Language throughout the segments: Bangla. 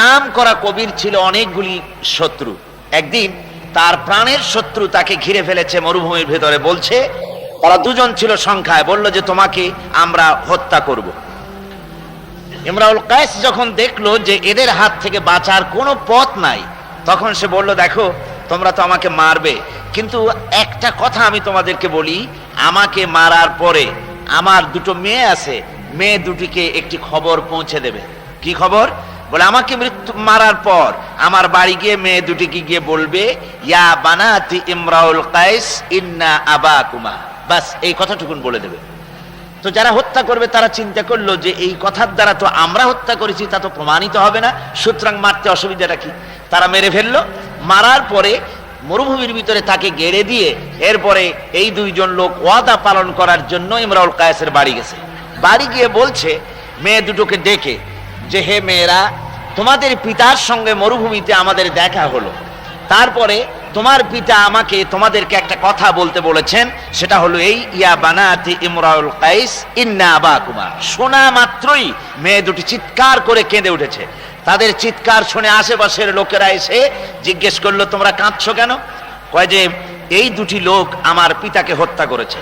নাম করা কবির ছিল অনেকগুলি শত্রু। একদিন তার প্রাণের শত্রু তাকে ঘিরে ফেলেছে, মরুভূমির ভেতরে বলছে তারা দুজন ছিল সংখ্যায়, বলল যে তোমাকে আমরা হত্যা করব। ইমরাউল কায়েস যখন দেখল যে এদের হাত থেকে বাঁচার কোনো পথ নাই, তখন সে বলল, দেখো, তোমরা তো আমাকে মারবে, কিন্তু একটা কথা আমি তোমাদেরকে বলি, আমাকে মারার পরে আমার দুটো মেয়ে আছে, মেয়ে দুটিকে একটি খবর পৌঁছে দেবে। কি খবর? বলে, আমাকে মৃত্যু মারার পর আমার বাড়ি গিয়ে মেয়ে দুটিকে গিয়ে বলবে, ইয়া বানাতি ইমরাউল কায়েস ইন্না আবা কুমা বাস, এই কথাটুকুন বলে দেবে। তো যারা হত্যা করবে, তারা চিন্তা করল যে এই কথার দ্বারা তো আমরা হত্যা করেছি, তা তো প্রমাণিত হবে না। সুতরাং মারতে অসুবিধাটা কি? তারা মেরে ফেলল। মারার পরে মরুভূমির ভিতরে তাকে গেড়ে দিয়ে এরপরে এই দুইজন লোক ওয়াদা পালন করার জন্য ইমরাউল কায়েসের বাড়ি গেছে। বাড়ি গিয়ে বলছে, মেয়ে দুটোকে ডেকে যে হে মেয়েরা, তোমাদের পিতার সঙ্গে মরুভূমিতে আমাদের দেখা হলো। তারপরে তোমার পিতা আমাকে তোমাদেরকে একটা কথা বলতে বলেছেন, সেটা হলো এই, ইয়া বানাতি ইমরাউল কাইস, ইন্না আবাকুমা। শোনা মাত্রই মেয়ে দুটি চিৎকার করে কেঁদে উঠেছে। তাদের চিৎকার শুনে আশেপাশের লোকেরা এসে জিজ্ঞেস করল, তোমরা কাঁদছো কেন? কয় যে, এই দুটি লোক আমার পিতাকে হত্যা করেছে।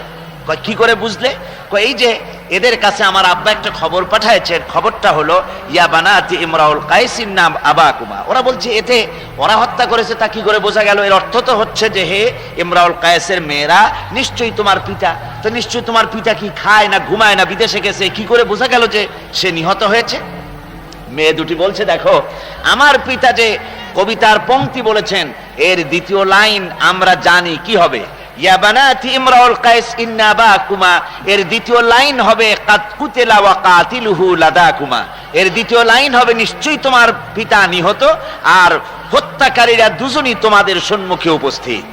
কি করে বুঝলে? এই যে এদের কাছে আমার আব্বা একটা খবর পাঠাইছেন খবরটা হলো, ইয়া বানাতি ইমরাউল কাইসিন নাম আবাকুমা। ওরা বলছে, এতে ওরা হত্যা করেছে, তা কি করে বোঝা গেল? এর অর্থ তো হচ্ছে যে, হে ইমরাউল কায়েসের মেয়েরা, নিশ্চয়ই তোমার পিতা। তো নিশ্চয়ই তোমার পিতা কি খায় না ঘুমায় না বিদেশে গেছে? কি করে বোঝা গেল যে সে নিহত হয়েছে? মেয়ে দুটি বলছে, দেখো, আমার পিতা যে কবিতার পংক্তি বলেছেন, এর দ্বিতীয় লাইন আমরা জানি কি হবে। এর দ্বিতীয় লাইন হবে এর দ্বিতীয় লাইন হবে, নিশ্চয়ই তোমার পিতা নিহত আর হত্যাকারীরা দুজনই তোমাদের সম্মুখে উপস্থিত।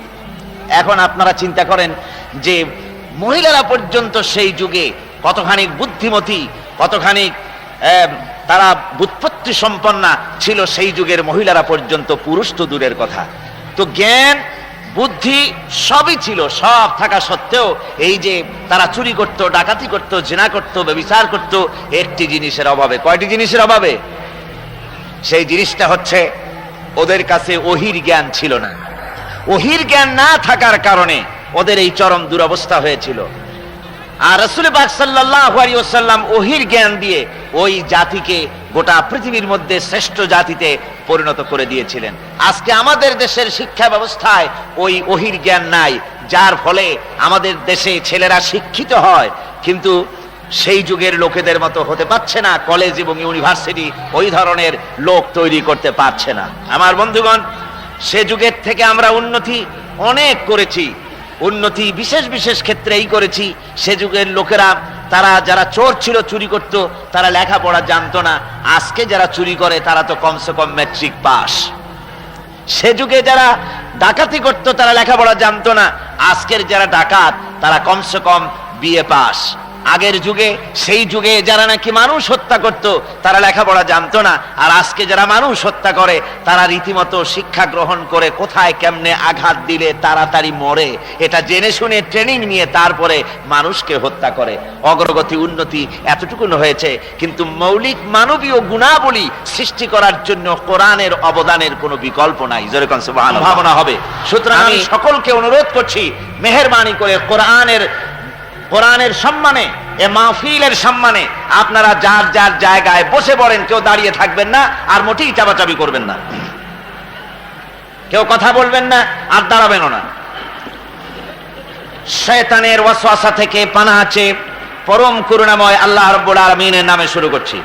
এখন আপনারা চিন্তা করেন যে মহিলারা পর্যন্ত সেই যুগে কতখানি বুদ্ধিমতী, কতখানি তারা বুৎপত্তি সম্পন্না ছিল সেই যুগের মহিলারা পর্যন্ত পুরুষ তো দূরের কথা। তো জ্ঞান বুদ্ধি সবই ছিল, সব থাকা সত্ত্বেও এই যে তারা চুরি করত, ডাকাতি করত, জেনা করত, ব্যবিচার করত, একটি জিনিসের অভাবে। কয়টি জিনিসের অভাবে? সেই জিনিসটা হচ্ছে ওদের কাছে ওহির জ্ঞান ছিল না। ওহির জ্ঞান না থাকার কারণে ওদের এই চরম দুরবস্থা হয়েছিল। আর রসুল আলাইহি ওয়াসাল্লাম ওহির জ্ঞান দিয়ে ওই জাতিকে গোটা পৃথিবীর মধ্যে শ্রেষ্ঠ জাতিতে পরিণত করে দিয়েছিলেন। আজকে আমাদের দেশের শিক্ষা ব্যবস্থায় ওই অহির জ্ঞান নাই, যার ফলে আমাদের দেশে ছেলেরা শিক্ষিত হয়, কিন্তু সেই যুগের লোকেদের মতো হতে পারছে না, কলেজ এবং ইউনিভার্সিটি ওই ধরনের লোক তৈরি করতে পারছে না। আমার বন্ধুগণ, সে যুগের থেকে আমরা উন্নতি অনেক করেছি, উন্নতি বিশেষ বিশেষ ক্ষেত্রেই করেছি, সে যুগের লোকেরা তারা যারা চোর ছিল, চুরি করত, তারা লেখাপড়া জানতো না। আজকে যারা চুরি করে, তারা তো কমসে কম ম্যাট্রিক পাস সে যুগে যারা ডাকাতি করত, তারা লেখাপড়া জানতো না। আজকের যারা ডাকাত, তারা কমসে কম বিএ পাস আগের যুগে সেই যুগে যারা নাকি মানুষ হত্যা করত তারা লেখাপড়া জানতো না। আর আজকে যারা মানুষ হত্যা করে তারা রীতিমতো শিক্ষা গ্রহণ করে কোথায় কেমনে আঘাত দিলে তাড়াতাড়ি মরে এটা জেনে শুনে ট্রেনিং নিয়ে তারপরে মানুষকে হত্যা করে। অগ্রগতি উন্নতি এতটুকুন হয়েছে কিন্তু মৌলিক মানবীয় গুণাবলী সৃষ্টি করার জন্য কোরআনের অবদানের কোনো বিকল্প নাই। যেরকম ভাবনা হবে। সুতরাং আমি সকলকে অনুরোধ করছি মেহরবানি করে কোরআনের কোরআনের সম্মানে এ মাহফিলের সম্মানে আপনারা যার যার জায়গায় বসে পড়েন কেউ দাঁড়িয়ে থাকবেন না আর মোটেই চাপাচাপি করবেন না কেউ কথা বলবেন না আর দাঁড়াবেনও না শয়তানের ওয়াসওয়াসা থেকে পানা আছে পরম করুণাময় আল্লাহ রব্বুল আলমিনের নামে শুরু করছি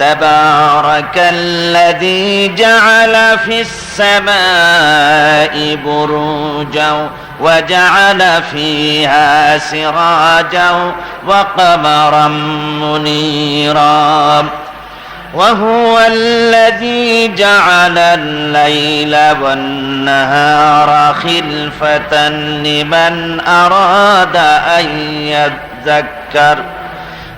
تبارك الذي جعل في السماء بروجا وجعل فيها سراجا وقمرا منيرا. وهو الذي جعل الليل والنهار خلفة لمن أراد أن يذكر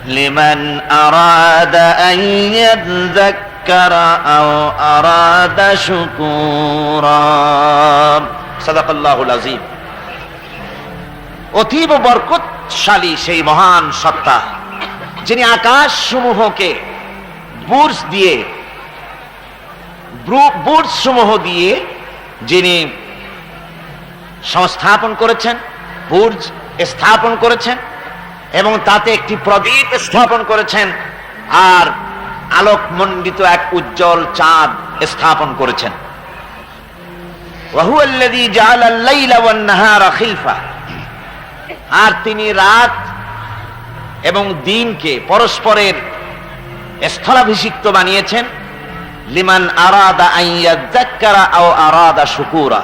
لمن أراد أن يذكر أو أراد شكورا. صدق الله العظيم. অতীব বরকতশালী সেই মহান সত্তা যিনি আকাশ সমূহকে বুর্স দিয়ে বুর্স সমূহ দিয়ে যিনি সংস্থাপন করেছেন বুর্জ স্থাপন করেছেন এবং তাতে একটি প্রদীপ স্থাপন করেছেন আর আলোকমণ্ডিত এক উজ্জ্বল চাঁদ স্থাপন করেছেন وهو الذي جعل الليل والنهار خلفة আর তিনি রাত এবং দিনকে পরস্পরের স্থলাভিষিক্ত বানিয়েছেন। লিমান আরাদা আইয়াজ্জাক্কারা আও আরাদা শুকুরা।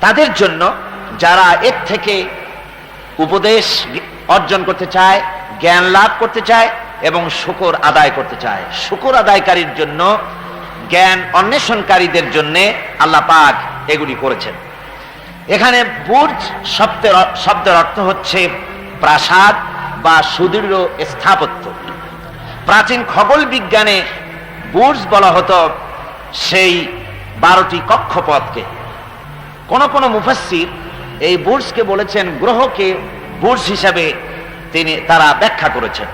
তাদের জন্য যারা এর থেকে উপদেশ অর্জন করতে চায়, জ্ঞান লাভ করতে চায় এবং শুকর আদায় করতে চায়। শুকর আদায়কারীর জন্য জ্ঞান অন্বেষণকারীদের জন্য আল্লাহ পাক এগুলি করেছেন। এখানে বুর্জ শব্দের শব্দের অর্থ হচ্ছে প্রাসাদ বা সুদৃঢ় স্থাপত্য। প্রাচীন খগোল বিজ্ঞানে বুর্জ বলা হতো সেই বারোটি কক্ষপথকে। কোন কোন মুফাসসির এই বুর্জকে বলেছেন গ্রহকে বুর্জ হিসাবে তিনি, তারা ব্যাখ্যা করেছেন।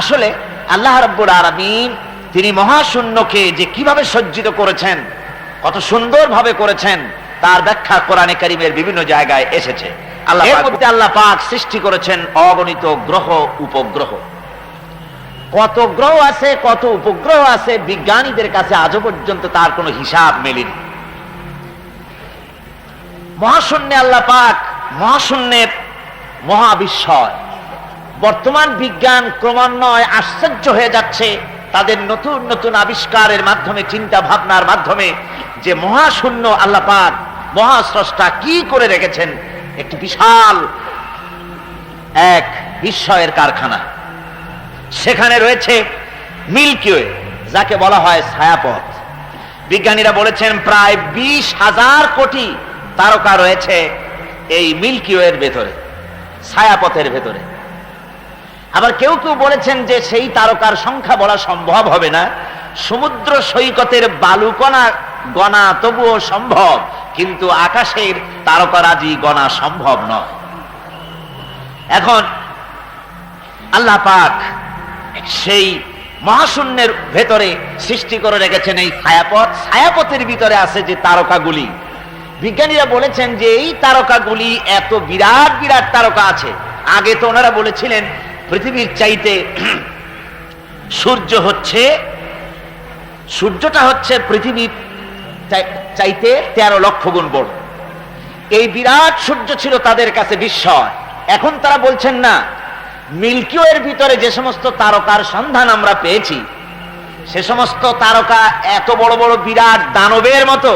আসলে আল্লাহ রাব্বুল আলামিন তিনি মহাশূন্যকে যে কীভাবে সজ্জিত করেছেন, কত সুন্দরভাবে করেছেন তার ব্যাখ্যা কোরআনে কারিমের বিভিন্ন জায়গায় এসেছে। আল্লাহ আল্লাহ পাক সৃষ্টি করেছেন অগণিত গ্রহ উপগ্রহ। কত গ্রহ আছে কত উপগ্রহ আছে বিজ্ঞানীদের কাছে আজও পর্যন্ত তার কোনো হিসাব মেলেনি। মহাশূন্যে আল্লাহ পাক মহাশূন্যের মহাবিস্ময়। বর্তমান বিজ্ঞান ক্রমান্বয়ে আশ্চর্য হয়ে যাচ্ছে। তাদের নতুন নতুন আবিষ্কারের মাধ্যমে চিন্তা ভাবনার মাধ্যমে যে মহাশূন্য আল্লাহ পাক মহাস্রষ্টা কি করে রেখেছেন? একটি বিশাল এক বিস্ময়ের কারখানা। সেখানে রয়েছে মিল্কিওয়ে, যাকে বলা হয় ছায়াপথ। বিজ্ঞানীরা বলেছেন, প্রায় বিশ হাজার কোটি তারকা রয়েছে এই মিল্কিওয়ের ভেতরে, ছায়াপথের ভেতরে। আবার কেউ কেউ বলেছেন যে সেই তারকার সংখ্যা বলা সম্ভব হবে না। সমুদ্র সৈকতের বালুকণা গণা তবুও সম্ভব, কিন্তু আকাশের তারকারাজি গণা সম্ভব নয়। এখন আল্লাহ পাক সেই মহাশূন্যের ভেতরে সৃষ্টি করে রেখেছেন এই ছায়াপথ। ছায়াপথের ভিতরে আছে যে তারকাগুলি। বিজ্ঞানীরা বলেছেন যে এই তারকাগুলি এত বিরাট বিরাট তারকা আছে। আগে তো ওনারা বলেছিলেন, পৃথিবীর চাইতে সূর্য হচ্ছে, সূর্যটা হচ্ছে পৃথিবীর চাইতে তেরো লক্ষ গুণ বড়। এই বিরাট সূর্য ছিল তাদের কাছে বিস্ময়। এখন তারা বলছেন, না, মিল্কিওয়ের ভিতরে যে সমস্ত তারকার সন্ধান আমরা পেয়েছি, সে সমস্ত তারকা এত বড় বড় বিরাট দানবের মতো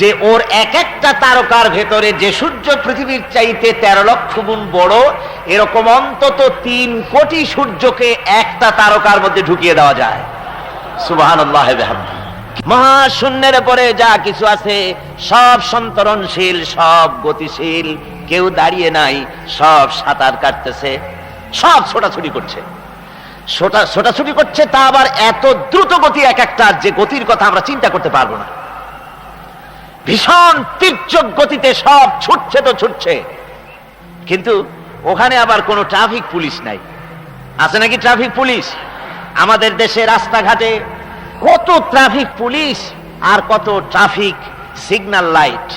যে ওর এক একটা তারকার ভেতরে যে সূর্য পৃথিবীর চাইতে তেরো লক্ষ গুণ বড়, এরকম অন্তত তিন কোটি সূর্যকে একটা তারকার মধ্যে ঢুকিয়ে দেওয়া যায়। সুবাহান মহাশূন্যের পরে যা কিছু আছে, সব সন্তরণশীল, সব গতিশীল। কেউ দাঁড়িয়ে নাই, সব সাঁতার কাটতেছে, সব ছোটাছুটি করছে। ছোটা, ছোটাছুটি করছে, তা আবার এত দ্রুত গতি এক একটা যে গতির কথা আমরা চিন্তা করতে পারব না। ভীষণ তীর্যক গতিতে সব ছুটছে তো ছুটছে। কিন্তু ওখানে আবার কোনো ট্রাফিক পুলিশ নাই। আছে নাকি ট্রাফিক পুলিশ? আমাদের দেশে রাস্তাঘাটে কত ট্রাফিক পুলিশ আর কত ট্রাফিক সিগন্যাল লাইট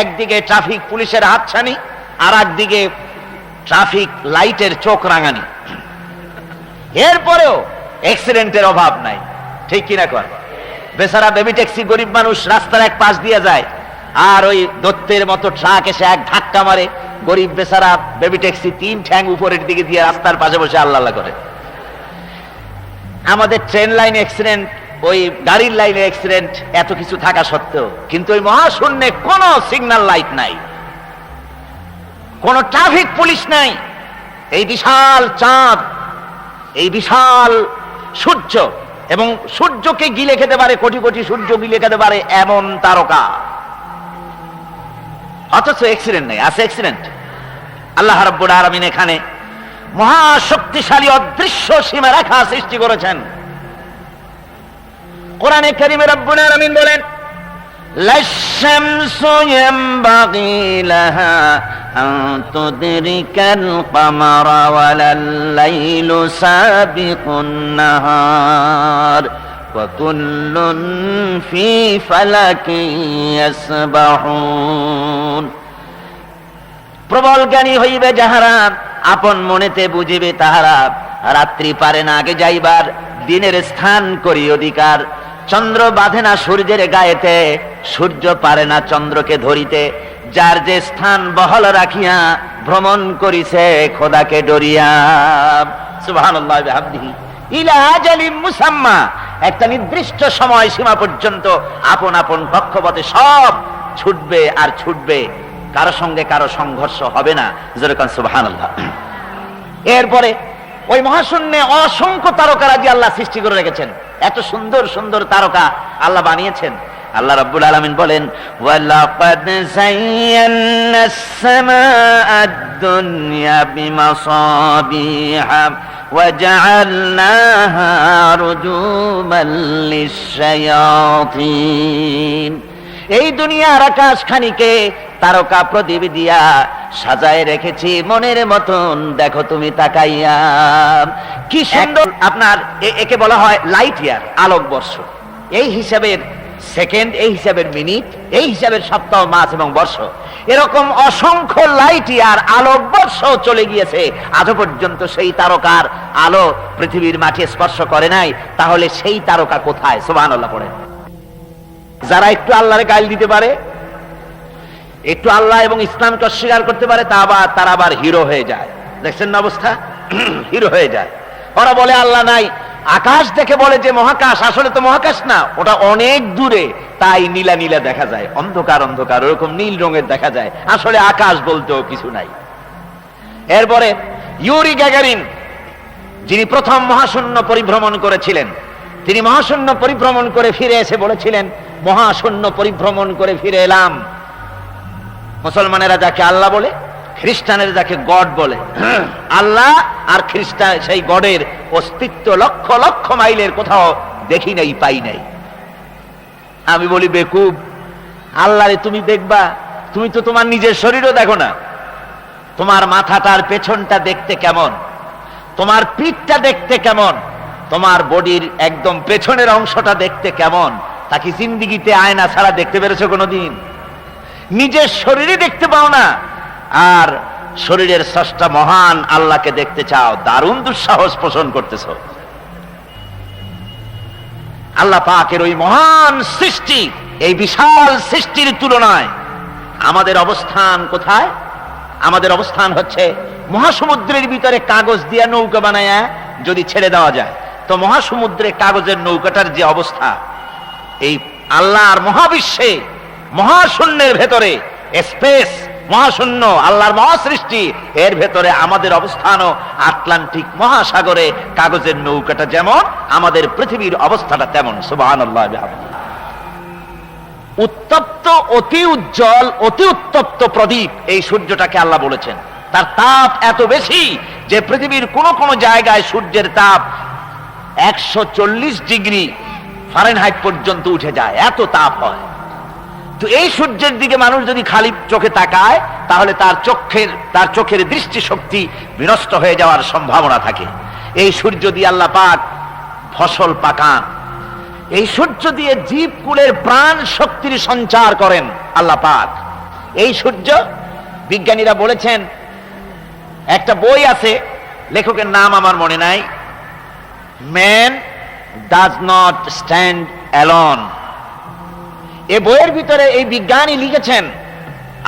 একদিকে ট্রাফিক পুলিশের হাতছানি আর একদিকে ট্রাফিক লাইটের চোখ রাঙানি। এরপরেও অ্যাক্সিডেন্টের অভাব নাই। ঠিক কিনা কর বেচারা বেবি ট্যাক্সি গরিব মানুষ রাস্তার এক পাশ দিয়ে যায়, আর ওই দত্তের মতো ট্রাক এসে এক ধাক্কা মারে। গরিব বেচারা বেবি ট্যাক্সি তিন ঠ্যাং উপরের দিকে দিয়ে রাস্তার পাশে বসে আল্লাহ করে। আমাদের ট্রেন লাইন অ্যাক্সিডেন্ট ওই গাড়ির লাইনে অ্যাক্সিডেন্ট এত কিছু থাকা সত্ত্বেও। কিন্তু ওই মহাশূন্যে কোনো সিগন্যাল লাইট নাই। কোনো ট্রাফিক পুলিশ নাই। এই বিশাল চাঁদ, এই বিশাল সূর্য, এবং সূর্যকে গিলে খেতে পারে, কোটি কোটি সূর্য গিলে খেতে পারে এমন তারকা। অথচ অ্যাক্সিডেন্ট নেই, আছে অ্যাক্সিডেন্ট আল্লাহ রাব্বুল আলামিন এখানে মহাশক্তিশালী অদৃশ্য সীমা সৃষ্টি করেছেন। কোরআনে কারিমে রব্বুল আলামিন বলেন لا الشمس ينبغي لها أن تدرك القمر ولا الليل سابق النهار وكل في فلك يسبحون প্রবল জ্ঞানী হইবে যাহারা আপন মনেতে বুঝিবে তাহারা রাত্রি পারে না আগে যাইবার দিনের স্থান করি অধিকার চন্দ্র বাঁধে না সূর্যের গায়েতে, সূর্য পারে না চন্দ্রকে ধরিতে। যার যে স্থান বহল রাখিয়া, ভ্রমণ করিছে খোদাকে ডরিয়া। সুবহানাল্লাহ একটা নির্দিষ্ট সময় সীমা পর্যন্ত আপন আপন কক্ষপথে সব ছুটবে আর ছুটবে। কারও সঙ্গে কারও সংঘর্ষ হবে না। যেরকম সুবাহান এরপরে ওই মহাশূন্যে অসংখ্য তারকারাজি আল্লাহ সৃষ্টি করে রেখেছেন। এত সুন্দর সুন্দর তারকা আল্লাহ বানিয়েছেন আল্লাহ রাব্বুল আলামিন বলেন ওয়ালাকাদ যায়্যানা আস-সামাআ আদ-দুনিয়া বিমাসাবিহা وجعلناها رجوما للشياطين এই দুনিয়ার আকাশ খানিকে তারকা প্রদীপ দিয়া সাজায় রেখেছি মনের মতন দেখো তুমি তাকাইয়া। কি সুন্দর আপনার একে বলা হয় লাইট ইয়ার আলোক বর্ষ। এই হিসাবের সেকেন্ড এই হিসাবের মিনিট এই হিসাবের সপ্তাহ মাস এবং বর্ষ। এরকম অসংখ্য লাইট ইয়ার আলোক বর্ষ চলে গিয়েছে। আজও পর্যন্ত সেই তারকার আলো পৃথিবীর মাঠে স্পর্শ করে নাই। তাহলে সেই তারকা কোথায়? সুবহানাল্লাহ পড়ে যারা একটু আল্লাহরে গাইল দিতে পারে একটু আল্লাহ এবং ইসলামকে অস্বীকার করতে পারে, তা আবার তারা আবার হিরো হয়ে যায়। দেখছেন না অবস্থা? হিরো হয়ে যায়। ওরা বলে, আল্লাহ নাই। আকাশ দেখে বলে যে, মহাকাশ, আসলে তো মহাকাশ না। ওটা অনেক দূরে, তাই নীলা নীলা দেখা যায়। অন্ধকার অন্ধকার, ওরকম নীল রঙের দেখা যায়। আসলে আকাশ বলতেও কিছু নাই। এরপরে, ইউরি গ্যাগারিন, যিনি প্রথম মহাশূন্য পরিভ্রমণ করেছিলেন, তিনি মহাশূন্য পরিভ্রমণ করে ফিরে এসে বলেছিলেন, মহাশূন্য পরিভ্রমণ করে ফিরে এলাম। মুসলমানেরা যাকে আল্লাহ বলে খ্রিস্টানেরা যাকে গড বলে। আল্লাহ আর খ্রিস্টান সেই গডের অস্তিত্ব লক্ষ লক্ষ মাইলের কোথাও দেখি নাই পাই নাই। আমি বলি বেকুব আল্লাহরে তুমি দেখবা তুমি তো তোমার নিজের শরীরও দেখো না। তোমার মাথাটার পেছনটা দেখতে কেমন? তোমার পিঠটা দেখতে কেমন? তোমার বডির একদম পেছনের অংশটা দেখতে কেমন? তা কি জিন্দিগিতে আয়না ছাড়া দেখতে পেরেছ কোনোদিন? নিজের শরীরে দেখতে পাও না। আর শরীরের স্রষ্টা মহান আল্লাহকে দেখতে চাও, দারুণ দুঃসাহস পোষণ করতেছ। আল্লাহ পাকের ওই মহান সৃষ্টি, এই বিশাল সৃষ্টির তুলনায় আমাদের অবস্থান কোথায়? আমাদের অবস্থান হচ্ছে মহাসমুদ্রের ভিতরে কাগজ দিয়ে নৌকা বানায় যদি ছেড়ে দেওয়া যায়। তো মহাসমুদ্রে কাগজের নৌকাটার যে অবস্থা, এই আল্লাহর মহাবিশ্বে মহাশূন্যের ভেতরে স্পেস মহাশূন্য, আল্লাহর মহাসৃষ্টি, এর ভেতরে আমাদের অবস্থানও আটলান্টিক মহাসাগরে, কাগজের নৌকাটা যেমন, আমাদের পৃথিবীর অবস্থাটা তেমন বিহামদিহি। উত্তপ্ত, অতি উজ্জ্বল, অতি উত্তপ্ত প্রদীপ এই সূর্যটাকে আল্লাহ বলেছেন তার তাপ এত বেশি যে পৃথিবীর কোন কোন জায়গায় সূর্যের তাপ একশো চল্লিশ ডিগ্রি ফারেনহাইট পর্যন্ত উঠে যায়, এত তাপ হয় তো এই সূর্যের দিকে মানুষ যদি খালি চোখে তাকায়, তাহলে তার চোখের তার চোখের দৃষ্টি শক্তি বিনষ্ট হয়ে যাওয়ার সম্ভাবনা থাকে। এই সূর্য দিয়ে আল্লাহ পাক ফসল পাকান। এই সূর্য দিয়ে জীবকুলের প্রাণ শক্তির সঞ্চার করেন আল্লাহ পাক। এই সূর্য, বিজ্ঞানীরা বলেছেন, একটা বই আছে, লেখকের নাম আমার মনে নাই। Man does not stand alone. এ বইয়ের ভিতরে এই বিজ্ঞানী লিখেছেন,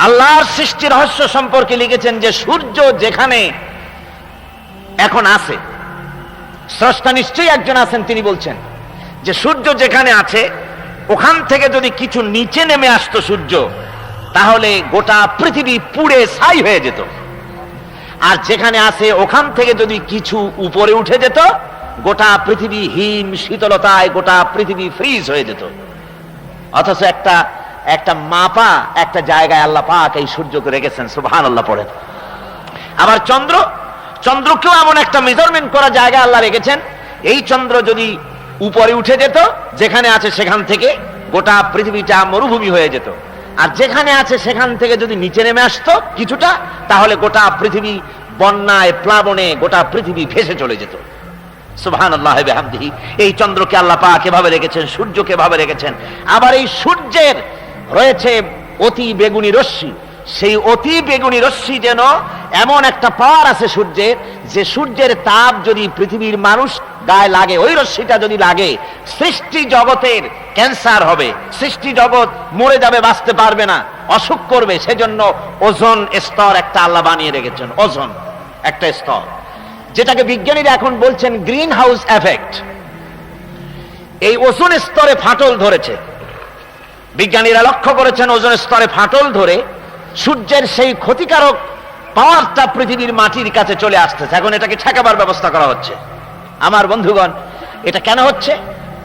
আল্লাহর সৃষ্টি রহস্য সম্পর্কে লিখেছেন যে সূর্য যেখানে এখন আছে, স্রষ্টা নিশ্চয়ই একজন আছেন, তিনি বলছেন যে সূর্য যেখানে আছে, ওখান থেকে যদি কিছু নিচে নেমে আসতো সূর্য, তাহলে গোটা পৃথিবী পুড়ে ছাই হয়ে যেত। আর যেখানে আছে, ওখান থেকে যদি কিছু উপরে উঠে যেত, গোটা পৃথিবী হিম, শীতলতায় গোটা পৃথিবী ফ্রিজ হয়ে যেত। অথচ একটা একটা মাপা, একটা জায়গায় আল্লাহ পাক এই সূর্যকে রেখেছেন সুবহান আল্লাহ পড়েন আবার চন্দ্র, চন্দ্রকেও এমন একটা মেজারমেন্ট করা জায়গা আল্লাহ রেখেছেন, এই চন্দ্র যদি উপরে উঠে যেত, যেখানে আছে সেখান থেকে গোটা পৃথিবীটা মরুভূমি হয়ে যেত। আর যেখানে আছে সেখান থেকে যদি নিচে নেমে আসতো কিছুটা, তাহলে গোটা পৃথিবী বন্যায়, প্লাবনে গোটা পৃথিবী ভেসে চলে যেত। সুবহান এই চন্দ্রকে আল্লাহ পাক এভাবে রেখেছেন, সূর্যকে এভাবে রেখেছেন। আবার এই সূর্যের রয়েছে অতি বেগুনি রশ্মি। সেই অতি বেগুনি রশ্মি যেন এমন একটা পাওয়ার আছে সূর্যের, যে সূর্যের তাপ যদি পৃথিবীর মানুষ গায়ে লাগে, ওই রশ্মিটা যদি লাগে, সৃষ্টি জগতের ক্যান্সার হবে। সৃষ্টি জগৎ মরে যাবে, বাঁচতে পারবে না। অসুখ করবে, সেজন্য ওজন স্তর একটা আল্লাহ বানিয়ে রেখেছেন, ওজন একটা স্তর। যেটাকে বিজ্ঞানীরা এখন বলছেন গ্রিন হাউস এফেক্ট। এই ওজন স্তরে ফাটল ধরেছে। বিজ্ঞানীরা লক্ষ্য করেছেন ওজন স্তরে ফাটল ধরে সূর্যের সেই ক্ষতিকারক পাওয়ারটা পৃথিবীর মাটির কাছে চলে আসতেছে। এখন এটাকে ঠেকাবার ব্যবস্থা করা হচ্ছে। আমার বন্ধুগণ, এটা কেন হচ্ছে?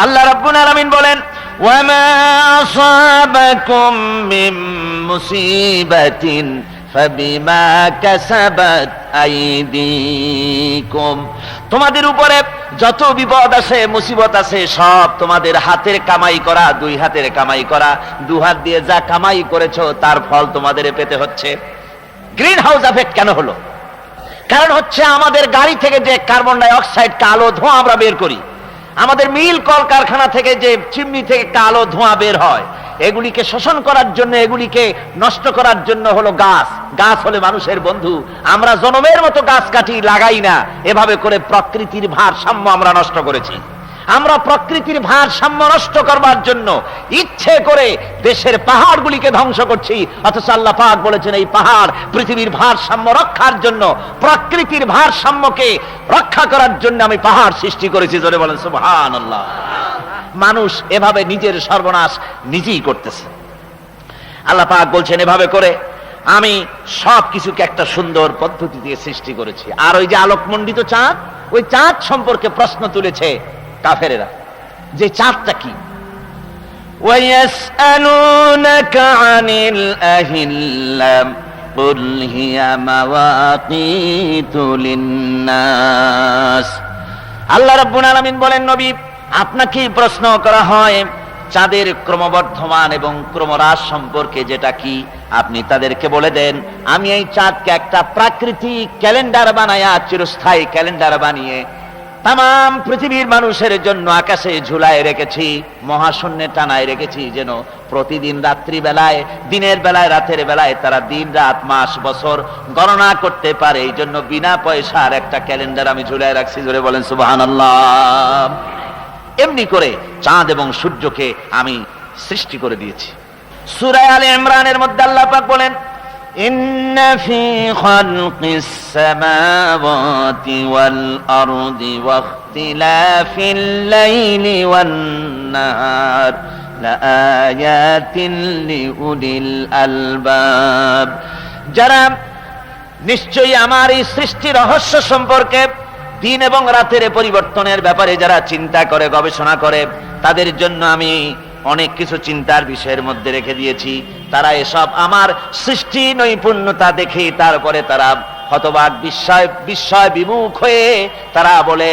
আল্লাহ রাব্বুল আলামিন বলেন ওয়ামা আসাবাকুম মিন মুসিবাতিন কাসাবাত আইদিকুম। তোমাদের উপরে যত বিপদ আছে, মুসিবত আছে, সব তোমাদের হাতের কামাই করা, দুই হাতের কামাই করা, দু হাত দিয়ে যা কামাই করেছ, তার ফল তোমাদের পেতে হচ্ছে। গ্রিন হাউস এফেক্ট কেন হলো? কারণ হচ্ছে আমাদের গাড়ি থেকে যে কার্বন ডাই অক্সাইড কালো ধোঁয়া আমরা বের করি। আমাদের মিল কল কারখানা থেকে যে, চিমনি থেকে কালো ধোঁয়া বের হয় এগুলিকে শোষণ করার জন্য, এগুলিকে নষ্ট করার জন্য হলো গাছ। গাছ হলে মানুষের বন্ধু। আমরা জনমের মতো গাছ কাটি লাগাই না। এভাবে করে প্রকৃতির ভারসাম্য আমরা নষ্ট করেছি। আমরা প্রকৃতির ভারসাম্য নষ্ট করবার জন্য ইচ্ছে করে দেশের পাহাড়গুলিকে ধ্বংস করছি। অথচ আল্লাহ পাক বলেছেন, এই পাহাড় পৃথিবীর ভারসাম্য রক্ষার জন্য, প্রকৃতির ভারসাম্যকে রক্ষা করার জন্য আমি পাহাড় সৃষ্টি করেছি। জোরে বলেন সুবহান আল্লাহ মানুষ এভাবে নিজের সর্বনাশ নিজেই করতেছে আল্লাহ পাক বলছেন এভাবে করে আমি সব কিছুকে একটা সুন্দর পদ্ধতি দিয়ে সৃষ্টি করেছি আর ওই যে আলোকমণ্ডিত চাঁদ ওই চাঁদ সম্পর্কে প্রশ্ন তুলেছে কাফেরেরা যে চাঁদটা কি ويسألونك عن الأهلة قل هي مواقيت للناس আল্লাহ রাব্বুল আলামিন বলেন নবী আপনাকেই প্রশ্ন করা হয়, চাঁদের ক্রমবর্ধমান এবং ক্রমহ্রাস সম্পর্কে যেটা কি? আপনি তাদেরকে বলে দেন, আমি এই চাঁদকে একটা প্রাকৃতিক ক্যালেন্ডার বানায়া চিরস্থায়ী ক্যালেন্ডার বানিয়ে তাম পৃথিবীর মানুষের জন্য আকাশে ঝুলায় রেখেছি, মহাশূন্যে টানায় রেখেছি, যেন প্রতিদিন রাত্রি বেলায় দিনের বেলায়, রাতের বেলায় তারা দিন, রাত, মাস, বছর গণনা করতে পারে। এই জন্য বিনা পয়সার একটা ক্যালেন্ডার আমি ঝুলায় রাখছি, জোরে বলেন সুবাহান এমনি করে চাঁদ এবং সূর্যকে আমি সৃষ্টি করে দিয়েছি সুরায় আলে ইমরানের মধ্যে আল্লাহ পাক বলেন إن في خلق السماوات والأرض واختلاف الليل والنهار لآيات لأولي الألباب যারা নিশ্চয়ই আমার এই সৃষ্টি রহস্য সম্পর্কে দিন এবং রাতের পরিবর্তনের ব্যাপারে যারা চিন্তা করে, গবেষণা করে, তাদের জন্য আমি অনেক কিছু চিন্তার বিষয়ের মধ্যে রেখে দিয়েছি। তারা এসব আমার সৃষ্টি নৈপুণ্যতা দেখে তারপরে তারা হতবাক, বিস্ময় বিস্ময় বিমুখ হয়ে তারা বলে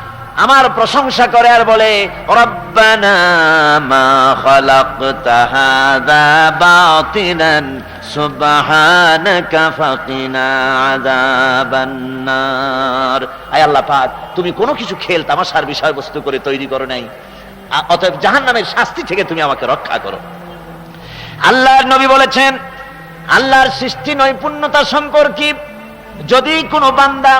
আমার প্রশংসা করে আর বলে তুমি কোনো কিছু খেল, তামাশার বিষয়বস্তু করে তৈরি করো নাই। অতএব জাহান্নামের শাস্তি থেকে তুমি আমাকে রক্ষা করো। আল্লাহর নবী বলেছেন, আল্লাহর সৃষ্টি নৈপুণ্যতা সম্পর্কে যদি কোনো বান্দা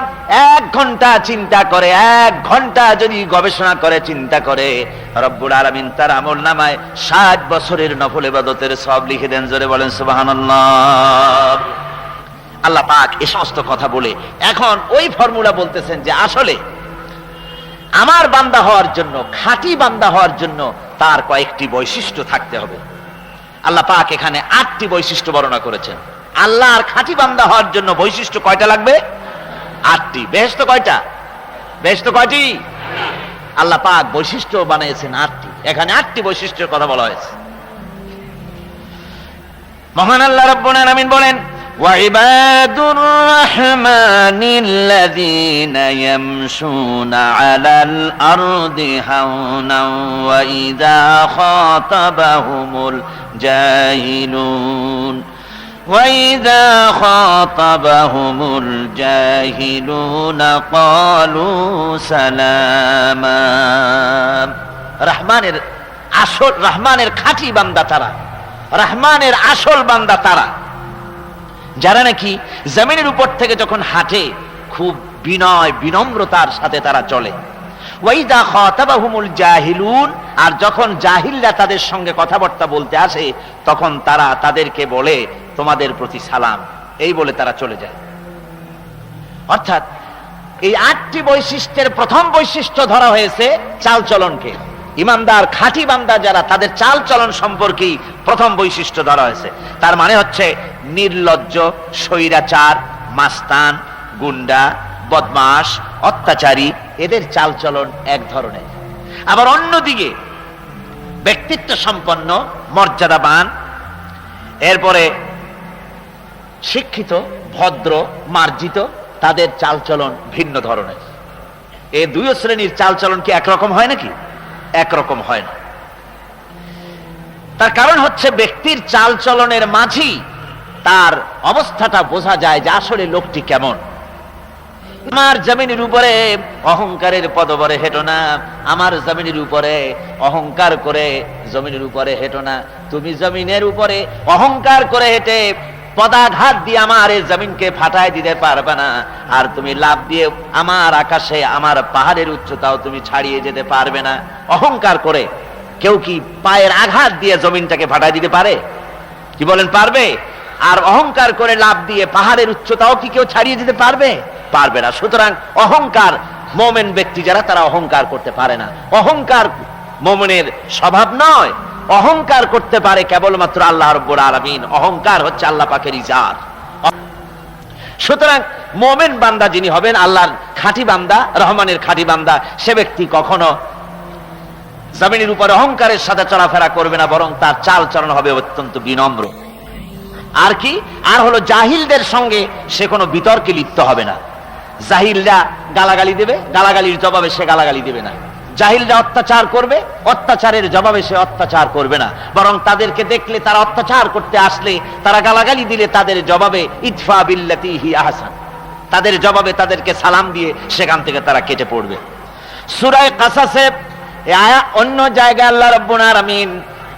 এক ঘণ্টা চিন্তা করে, এক ঘণ্টা যদি গবেষণা করে, চিন্তা করে, রব্বুল আলমিন তার আমল নামায় ষাট বছরের নফল ইবাদতের সব লিখে দেন, জোরে বলেন, সুবহানাল্লাহ। আল্লাহ পাক এ সমস্ত কথা বলে এখন ওই ফর্মুলা বলতেছেন যে আসলে আমার বান্দা হওয়ার জন্য, খাঁটি বান্দা হওয়ার জন্য তার কয়েকটি বৈশিষ্ট্য থাকতে হবে। আল্লাহ পাক এখানে আটটি বৈশিষ্ট্য বর্ণনা করেছেন। আল্লাহর খাঁটি বান্দা হওয়ার জন্য বৈশিষ্ট্য কয়টা লাগবে আটটি বেশ তো কয়টা বেশ তো কয়টি আল্লাহ পাক বৈশিষ্ট্য বানিয়েছেন আটটি এখানে আটটি বৈশিষ্ট্যের কথা বলা হয়েছে মহান আল্লাহ রব্বুল আলামিন বলেন وعباد الرحمن الذين يمشون على الأرض هونا وإذا خاطبهم الجاهلون وإذا خاطبهم الجاهلون قالوا سلاما রহমানের আসল রহমানের খাঁটি বান্দা তারা রহমানের আসল বান্দা তারা যারা নাকি জমিনের উপর থেকে যখন হাঁটে খুব বিনয় বিনম্রতার সাথে তারা চলে ওয়াইদা খাতাবাহুমুল জাহিলুন আর যখন জাহিলরা তাদের সঙ্গে কথাবার্তা বলতে আসে তখন তারা তাদেরকে বলে তোমাদের প্রতি সালাম। এই বলে তারা চলে যায়। অর্থাৎ এই আটটি বৈশিষ্ট্যের প্রথম বৈশিষ্ট্য ধরা হয়েছে চালচলনকে। ইমানদার খাঁটি বান্দা যারা, তাদের চাল চলন সম্পর্কেই প্রথম বৈশিষ্ট্য ধরা হয়েছে। তার মানে হচ্ছে নির্লজ্জ, স্বৈরাচার, মাস্তান, গুন্ডা বদমাস অত্যাচারী, এদের চালচলন এক ধরনের। আবার অন্যদিকে ব্যক্তিত্ব সম্পন্ন মর্যাদাবান, এরপরে শিক্ষিত, ভদ্র, মার্জিত, তাদের চালচলন ভিন্ন ধরনের। এই দুই শ্রেণির চালচলন কি একরকম হয় নাকি? একরকম হয় না। তার কারণ হচ্ছে ব্যক্তির চালচলনের মাঝেই তার অবস্থাটা বোঝা যায় যে আসলে লোকটি কেমন। আমার জমিনের উপরে অহংকারের পদবরে হেঁটো না, আমার জমিনের উপরে অহংকার করে জমিনের উপরে হেঁটো না। তুমি জমিনের উপরে অহংকার করে হেঁটে পদাঘাত দিয়ে আমার এই জমিনকে ফাটায় দিতে পারবে না। আর তুমি লাভ দিয়ে আমার আকাশে, আমার পাহাড়ের উচ্চতাও তুমি ছাড়িয়ে যেতে পারবে না। অহংকার করে কেউ কি পায়ের আঘাত দিয়ে জমিনটাকে ফাটায় দিতে পারে? কি বলেন, পারবে? আর অহংকার করে লাভ দিয়ে পাহাড়ের উচ্চতাও কি কেউ ছাড়িয়ে দিতে পারবে? পারবে না। সুতরাং অহংকার মোমেন ব্যক্তি যারা, তারা অহংকার করতে পারে না। অহংকার মোমেনের স্বভাব নয়। অহংকার করতে পারে কেবলমাত্র আল্লাহ রব্বুর আলামিন। অহংকার হচ্ছে আল্লাহ পাকের ইজার সুতরাং মোমেন বান্দা যিনি হবেন, আল্লাহর খাঁটি বান্দা, রহমানের খাঁটি বান্দা, সে ব্যক্তি কখনো জমিনের উপর অহংকারের সাথে চলাফেরা করবে না, বরং তার চাল চলন হবে অত্যন্ত বিনম্র। আর কি? আর হলো জাহিলদের সঙ্গে সে কোনো বিতর্কে লিপ্ত হবে না। জাহিলরা গালাগালি দেবে, গালাগালির জবাবে সে গালাগালি দেবে না। জাহিলরা অত্যাচার করবে, অত্যাচারের জবাবে সে অত্যাচার করবে না। বরং তাদেরকে দেখলে, তারা অত্যাচার করতে আসলে, তারা গালাগালি দিলে তাদের জবাবে ইতফা বিল্লাতি হি আহসান। তাদের জবাবে তাদেরকে সালাম দিয়ে সেখান থেকে তারা কেটে পড়বে। সুরায় কাসাসেব অন্য জায়গায় আল্লাহ রব্বুল আলামিন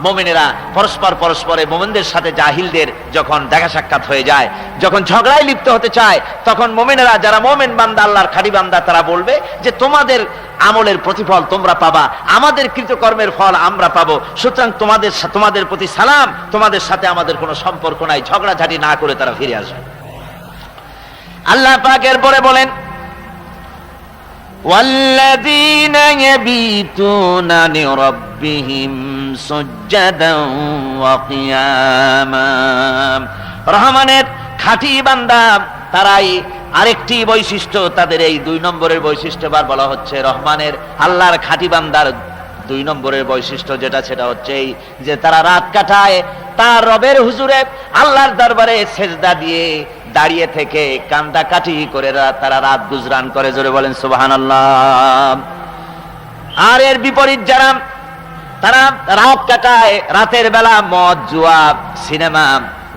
মোমেনেরা পরস্পর পরস্পরে মোমেনদের সাথে জাহিলদের যখন দেখা সাক্ষাৎ হয়ে যায় যখন ঝগড়ায় লিপ্ত হতে চায় তখন মোমেনেরা যারা মোমেন বান্দা আল্লাহর খাড়ি বান্দা তারা বলবে যে তোমাদের আমলের প্রতিফল তোমরা পাবা আমাদের কৃতকর্মের ফল আমরা পাবো সুতরাং তোমাদের সা- তোমাদের প্রতি সালাম তোমাদের সাথে আমাদের কোনো সম্পর্ক নাই ঝগড়াঝাটি না করে তারা ফিরে আসবে আল্লাহ পাক এরপরে বলেন والذين يبيتون لربهم سجدا وقياما রহমানের খাঁটি বান্দা, তারাই আরেকটি বৈশিষ্ট্য, তাদের এই দুই নম্বরের বৈশিষ্ট্য বার বলা হচ্ছে রহমানের আল্লাহর খাঁটি বান্দার দুই নম্বরের বৈশিষ্ট্য যেটা, সেটা হচ্ছে এই যে তারা রাত কাটায়, তার রবের হুজুরে আল্লাহর দরবারে সেজদা দিয়ে দাঁড়িয়ে থেকে কান্দা কাটি করে তারা রাত গুজরান করে। জোরে বলেন সুবাহান আর এর বিপরীত যারা তারা রাত কাটায়, রাতের বেলা মদ জুয়া সিনেমা,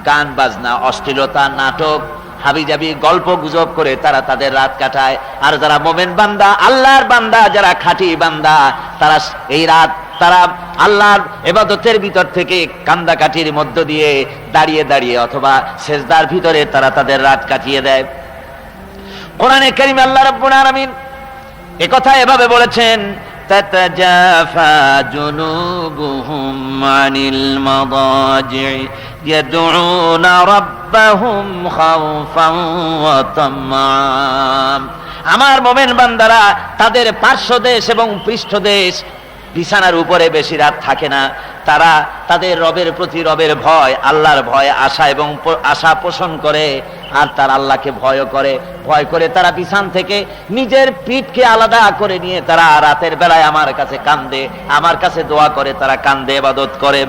গান, বাজনা, অশ্লীলতা, নাটক, হাবিজাবি, গল্প গুজব করে তারা তাদের রাত কাটায়। আর যারা মোমেন বান্দা, আল্লাহর বান্দা, যারা খাঁটি বান্দা, তারা এই রাত তারা আল্লাহর এবাদতের ভিতর থেকে কান্দা কান্দাকাটির মধ্য দিয়ে দাঁড়িয়ে দাঁড়িয়ে অথবা সেজদার ভিতরে তারা তাদের রাত কাটিয়ে দেয়। কোরআনে করিম আল্লাহ রাব্বুল আলামিন একথা এভাবে বলেছেন تتجافى جنوبهم عن المضاجع يدعون ربهم خوفا وطمعا আমার মোমেন বান্দারা তাদের পার্শ্ব দেশ এবং পৃষ্ঠ দেশ বিছানার উপরে বেশি রাত থাকে না। তারা তাদের রবের প্রতি রবের ভয়, আল্লাহর ভয়, আশা এবং আশা পোষণ করে আর তার আল্লাহকে ভয় করে। ভয় করে তারা বিছান থেকে নিজের পিঠকে আলাদা করে নিয়ে তারা রাতের বেলায় আমার কাছে কান্দে, আমার কাছে দোয়া করে, তারা কান্দে এবাদত করে।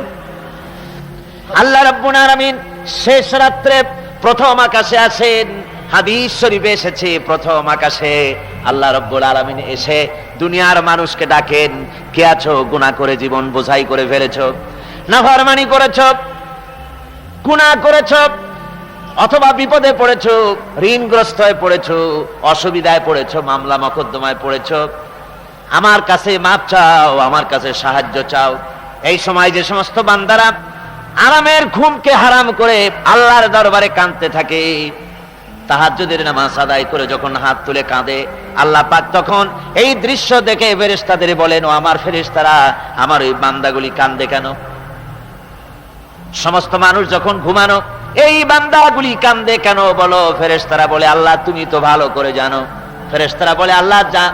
আল্লাহ রাব্বুল আলামিন শেষ রাত্রে প্রথম আকাশে আসেন। হাদিস শরীফে এসেছে প্রথম আকাশে। আল্লাহ রব্বুল আলামিন এসে দুনিয়ার মানুষকে ডাকেন, কে আছো? গুনাহ করে জীবন বোঝাই করে ফেলেছো। নাফরমানি করেছ। গুনাহ করেছ। অথবা বিপদে পড়েছ, ঋণগ্রস্ত হয়ে পড়েছো, অসুবিধায় পড়েছো, মামলা মকদ্দমায় পড়েছো। আমার কাছে মাপ চাও, আমার কাছে সাহায্য চাও। এই সময় যে সমস্ত বান্দারা আরামের ঘুমকে হারাম করে আল্লাহর দরবারে কাঁদতে থাকে তাহাজ্জুদের নামাজ আদায় করে যখন হাত তুলে কাঁদে, আল্লাহ পাক তখন এই দৃশ্য দেখে ফেরেশতাদের বলেন, ও আমার ফেরেশতারা, আমার ওই বান্দাগুলি কান্দে কেন? সমস্ত মানুষ যখন ঘুমানো, এই বান্দাগুলি কান্দে কেন? বলো, ফেরেশতারা বলে, আল্লাহ, তুমি তো ভালো করে জানো। ফেরেশতারা বলে, আল্লাহ, যা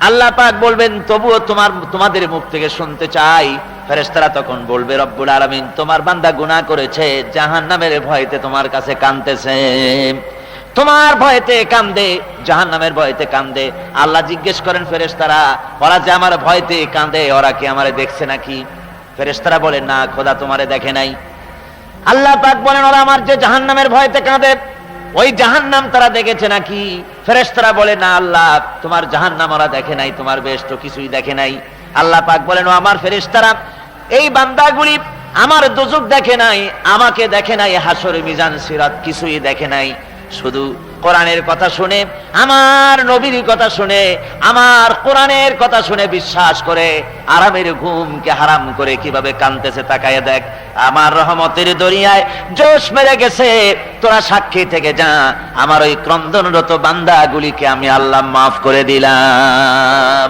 আল্লাহ পাক বলবেন, তবুও তোমার, তোমাদের মুখ থেকে শুনতে চাই। ফেরেশতারা তখন বলবে, রব্বুল আলামিন, তোমার বান্দা গুনাহ করেছে, জাহান্নামের ভয়তে তোমার কাছে কাঁদতেছে। তোমার ভয়তে কান্দে, জাহান্নামের ভয়তে কান্দে। আল্লাহ জিজ্ঞেস করেন ফেরেশতারা, ওরা যে আমার ভয়তে কান্দে, ওরা কি আমারে দেখছে নাকি? ফেরেশতারা বলে, না, খোদা তোমারে দেখে নাই। আল্লাহ পাক বলেন, ওরা আমার যে জাহান্নামের ভয়তে কাঁদে, ওই জাহান্নাম তারা দেখেছে নাকি? ফেরেশতারা বলে, না, আল্লাহ, তোমার জাহান্নাম ওরা দেখে নাই, তোমার বেশ তো কিছুই দেখে নাই। আল্লাহ পাক বলেন, ও আমার ফেরেশতারা এই বান্দাগুলি আমার দুজুক দেখে নাই, আমাকে দেখে নাই, হাসর, মিজান, সিরাত, কিছুই দেখে নাই। শুধু কোরআনের কথা শুনে, আমার নবীর কথা শুনে, আমার কোরআনের কথা শুনে বিশ্বাস করে, আরামের ঘুমকে হারাম করে কীভাবে কানতেছে তাকায় দেখ। আমার রহমতের দরিয়ায় জোশ মেরে গেছে, তোরা সাক্ষী থেকে যা। আমার ওই ক্রন্দনরত বান্দাগুলিকে আমি আল্লাহ মাফ করে দিলাম।